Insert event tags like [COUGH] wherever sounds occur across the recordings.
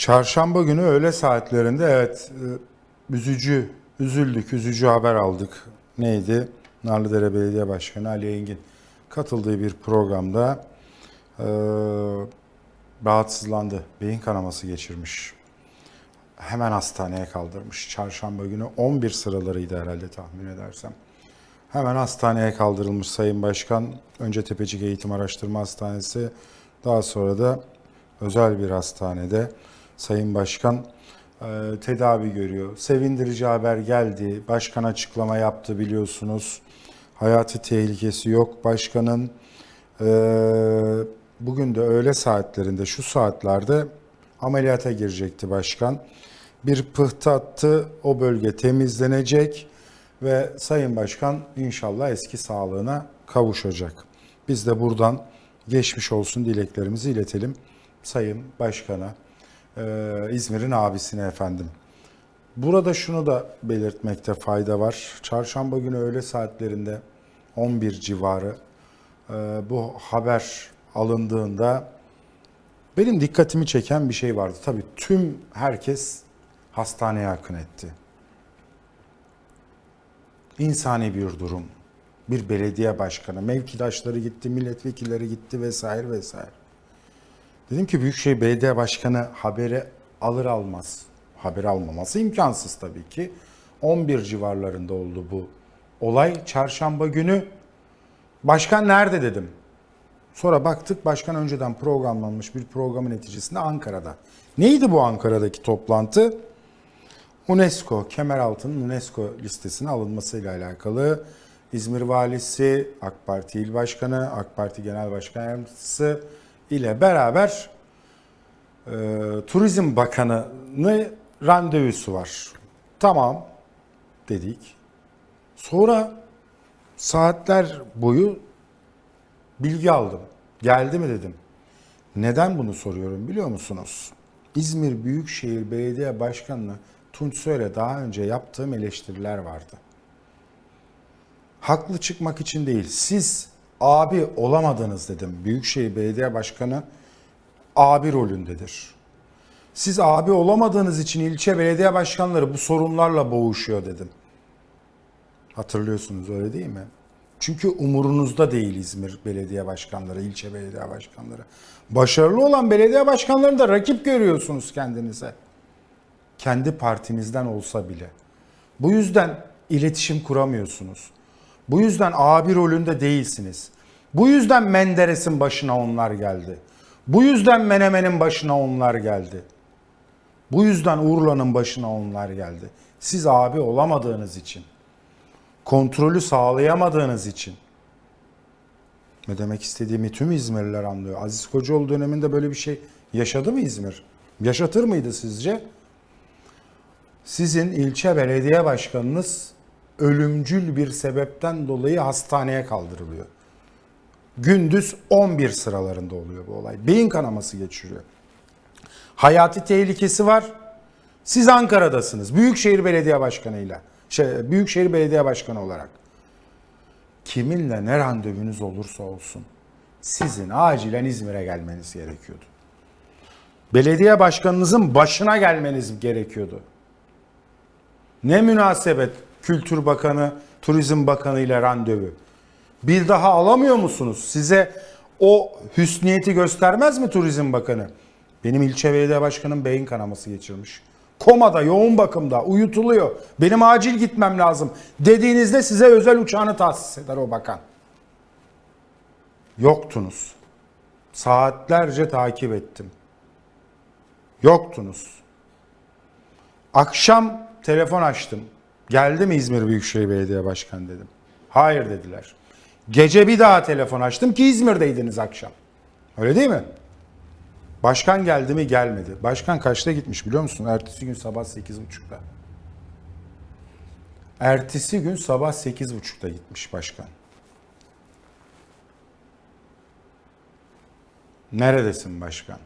Çarşamba günü öğle saatlerinde evet e, üzücü, üzüldük, üzücü haber aldık. Neydi? Narlıdere Belediye Başkanı Ali Engin katıldığı bir programda e, rahatsızlandı. Beyin kanaması geçirmiş. Hemen hastaneye kaldırmış. Çarşamba günü 11 sıralarıydı herhalde tahmin edersem. Hemen hastaneye kaldırılmış Sayın Başkan. Önce Tepecik Eğitim Araştırma Hastanesi, daha sonra da özel bir hastanede Sayın Başkan e, tedavi görüyor. Sevindirici haber geldi. Başkan açıklama yaptı biliyorsunuz. Hayati tehlikesi yok. Başkanın e, bugün de öğle saatlerinde, şu saatlerde ameliyata girecekti başkan. Bir pıhtı attı. O bölge temizlenecek ve Sayın Başkan inşallah eski sağlığına kavuşacak. Biz de buradan geçmiş olsun dileklerimizi iletelim Sayın Başkan'a, e, İzmir'in abisine efendim. Burada şunu da belirtmekte fayda var. Çarşamba günü öğle saatlerinde 11 civarı e, bu haber alındığında benim dikkatimi çeken bir şey vardı. Tabii tüm herkes hastaneye akın etti insani bir durum. Bir belediye başkanı, mevkidaşları gitti, milletvekilleri gitti vesaire vesaire. Dedim ki Büyükşehir Belediye Başkanı haberi alır almaz. Haberi almaması imkansız tabii ki. 11 civarlarında oldu bu olay. Çarşamba günü başkan nerede dedim. Sonra baktık başkan önceden programlanmış bir programın neticesinde Ankara'da. Neydi bu Ankara'daki toplantı? UNESCO, Kemeraltı'nın UNESCO listesine alınmasıyla alakalı İzmir Valisi, AK Parti İl Başkanı, AK Parti Genel Başkan Yardımcısı ile beraber e, Turizm Bakanı'nın randevusu var. Tamam dedik. Sonra saatler boyu bilgi aldım. Geldi mi dedim. Neden bunu soruyorum biliyor musunuz? İzmir Büyükşehir Belediye Başkanı'na Tunç Soyer'e daha önce yaptığım eleştiriler vardı. Haklı çıkmak için değil, siz abi olamadınız dedim. Büyükşehir Belediye Başkanı abi rolündedir. Siz abi olamadığınız için ilçe belediye başkanları bu sorunlarla boğuşuyor dedim. Hatırlıyorsunuz öyle değil mi? Çünkü umurunuzda değil İzmir belediye başkanları, ilçe belediye başkanları. Başarılı olan belediye başkanlarını da rakip görüyorsunuz kendinize kendi partinizden olsa bile. Bu yüzden iletişim kuramıyorsunuz. Bu yüzden abi rolünde değilsiniz. Bu yüzden Menderes'in başına onlar geldi. Bu yüzden Menemen'in başına onlar geldi. Bu yüzden Urla'nın başına onlar geldi. Siz abi olamadığınız için. Kontrolü sağlayamadığınız için. Ne demek istediğimi tüm İzmirliler anlıyor. Aziz Kocaoğlu döneminde böyle bir şey yaşadı mı İzmir? Yaşatır mıydı sizce? sizin ilçe belediye başkanınız ölümcül bir sebepten dolayı hastaneye kaldırılıyor. Gündüz 11 sıralarında oluyor bu olay. Beyin kanaması geçiriyor. Hayati tehlikesi var. Siz Ankara'dasınız. Büyükşehir Belediye Başkanı'yla. Şey, Büyükşehir Belediye Başkanı olarak. Kiminle ne randevunuz olursa olsun sizin acilen İzmir'e gelmeniz gerekiyordu. Belediye başkanınızın başına gelmeniz gerekiyordu. Ne münasebet Kültür Bakanı, Turizm Bakanı ile randevu. Bir daha alamıyor musunuz? Size o hüsniyeti göstermez mi Turizm Bakanı? Benim ilçe belediye başkanım beyin kanaması geçirmiş. Komada, yoğun bakımda, uyutuluyor. Benim acil gitmem lazım. Dediğinizde size özel uçağını tahsis eder o bakan. Yoktunuz. Saatlerce takip ettim. Yoktunuz. Akşam telefon açtım. Geldi mi İzmir Büyükşehir Belediye Başkanı dedim. Hayır dediler. Gece bir daha telefon açtım ki İzmir'deydiniz akşam. Öyle değil mi? Başkan geldi mi gelmedi. Başkan kaçta gitmiş biliyor musun? Ertesi gün sabah 8.30'da. Ertesi gün sabah 8.30'da gitmiş başkan. Neredesin başkan?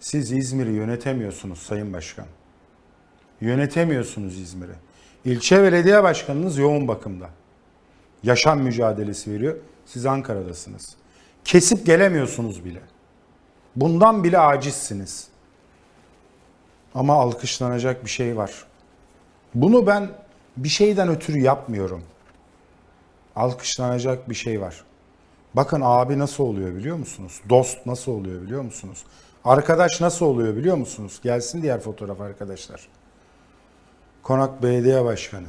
Siz İzmir'i yönetemiyorsunuz Sayın Başkan. Yönetemiyorsunuz İzmir'i. İlçe belediye başkanınız yoğun bakımda. Yaşam mücadelesi veriyor. Siz Ankara'dasınız. Kesip gelemiyorsunuz bile. Bundan bile acizsiniz. Ama alkışlanacak bir şey var. Bunu ben bir şeyden ötürü yapmıyorum. Alkışlanacak bir şey var. Bakın abi nasıl oluyor biliyor musunuz? Dost nasıl oluyor biliyor musunuz? Arkadaş nasıl oluyor biliyor musunuz? Gelsin diğer fotoğraf arkadaşlar. Konak Belediye Başkanı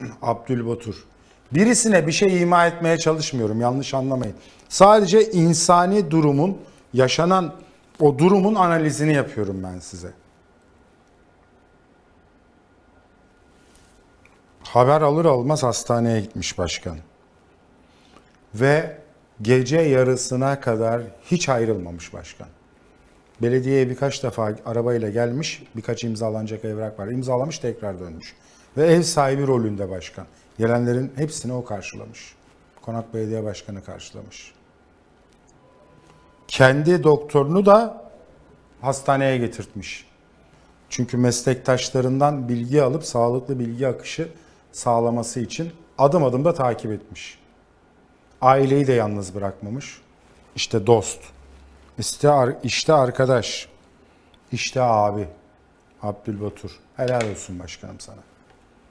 [CLEARS THROAT] Abdülbatur. Birisine bir şey ima etmeye çalışmıyorum yanlış anlamayın. Sadece insani durumun yaşanan o durumun analizini yapıyorum ben size. Haber alır almaz hastaneye gitmiş başkan. Ve gece yarısına kadar hiç ayrılmamış başkan. Belediyeye birkaç defa arabayla gelmiş, birkaç imzalanacak evrak var. İmzalamış tekrar dönmüş. Ve ev sahibi rolünde başkan. Gelenlerin hepsini o karşılamış. Konak Belediye Başkanı karşılamış. Kendi doktorunu da hastaneye getirtmiş. Çünkü meslektaşlarından bilgi alıp sağlıklı bilgi akışı sağlaması için adım adım da takip etmiş. Aileyi de yalnız bırakmamış. İşte dost, işte, işte arkadaş, işte abi. Abdülbatur. Helal olsun başkanım sana.